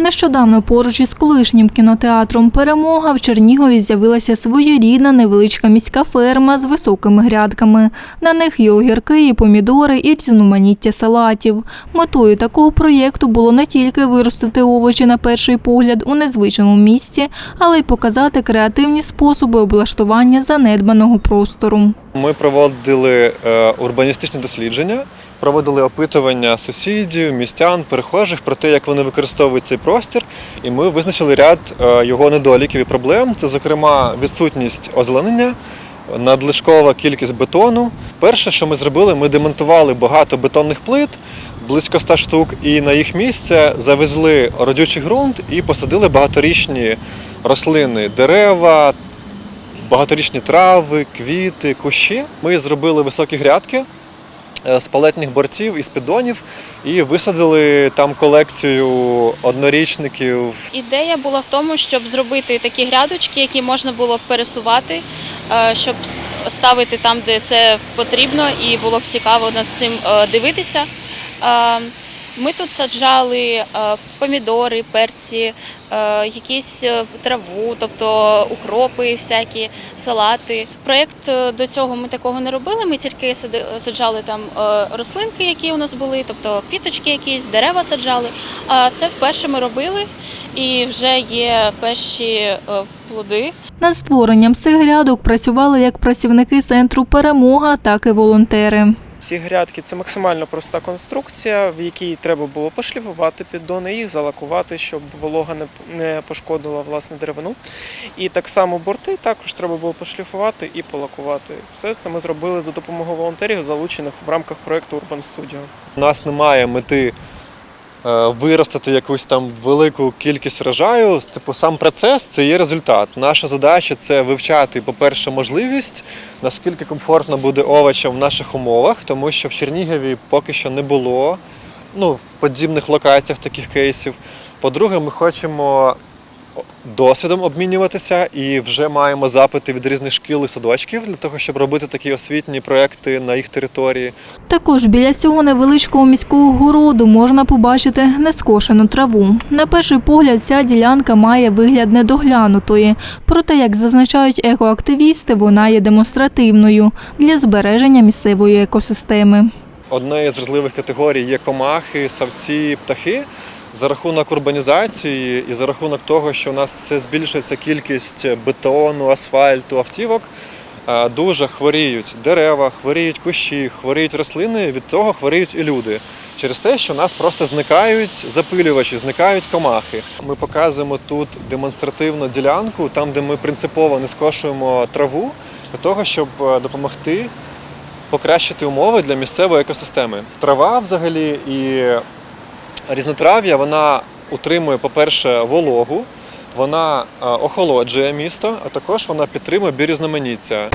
Нещодавно поруч із колишнім кінотеатром Перемога в Чернігові з'явилася своєрідна невеличка міська ферма з високими грядками. На них є огірки, і помідори, і різноманіття салатів. Метою такого проєкту було не тільки виростити овочі на перший погляд у незвичному місці, але й показати креативні способи облаштування занедбаного простору. Ми проводили е, урбаністичні дослідження, проводили опитування сусідів, містян, перехожих про те, як вони використовують цей простір, і ми визначили ряд е, його недоліків і проблем. Це, зокрема, відсутність озеленення. Надлишкова кількість бетону. Перше, що ми зробили, ми демонтували багато бетонних плит, близько 100 штук, і на їх місце завезли родючий ґрунт і посадили багаторічні рослини, дерева, багаторічні трави, квіти, кущі. Ми зробили високі грядки е, з палетних бортів і з піддонів і висадили там колекцію однорічників. Ідея була в тому, щоб зробити такі грядочки, які можна було пересувати, е, щоб ставити там, де це потрібно, і було б цікаво над цим е, дивитися. Ми тут саджали е, помідори, перці, е, якісь е, траву, тобто укропи, всякі салати. Проєкт до цього ми такого не робили. Ми тільки саджали там рослинки, які у нас були, тобто квіточки якісь, дерева саджали. А це вперше ми робили, і вже є перші плоди. Над створенням цих грядок працювали як працівники центру Перемога, так і волонтери. Ці грядки це максимально проста конструкція, в якій треба було пошліфувати піддони, їх залакувати, щоб волога не, пошкодила власне деревину. І так само борти також треба було пошліфувати і полакувати. Все це ми зробили за допомогою волонтерів, залучених в рамках проєкту Urban Studio. У нас немає мети виростити якусь там велику кількість врожаю. Типу, сам процес це є результат. Наша задача це вивчати, по-перше, можливість, наскільки комфортно буде овочам в наших умовах, тому що в Чернігові поки що не було ну, в подібних локаціях таких кейсів. По-друге, ми хочемо досвідом обмінюватися і вже маємо запити від різних шкіл і садочків для того, щоб робити такі освітні проекти на їх території. Також біля цього невеличкого міського городу можна побачити нескошену траву. На перший погляд, ця ділянка має вигляд недоглянутої. Проте, як зазначають екоактивісти, вона є демонстративною для збереження місцевої екосистеми. Однією з важливих категорій є комахи, савці, птахи. За рахунок урбанізації і за рахунок того, що у нас все збільшується кількість бетону, асфальту, автівок, е, дуже хворіють дерева, хворіють кущі, хворіють рослини. Від того хворіють і люди. Через те, що у нас просто зникають запилювачі, зникають комахи. Ми показуємо тут демонстративну ділянку, там, де ми принципово не скошуємо траву, для того, щоб е, допомогти покращити умови для місцевої екосистеми. Трава взагалі і різнотрав'я вона утримує, по-перше, вологу, вона е, охолоджує місто, а також вона підтримує біорізноманіття.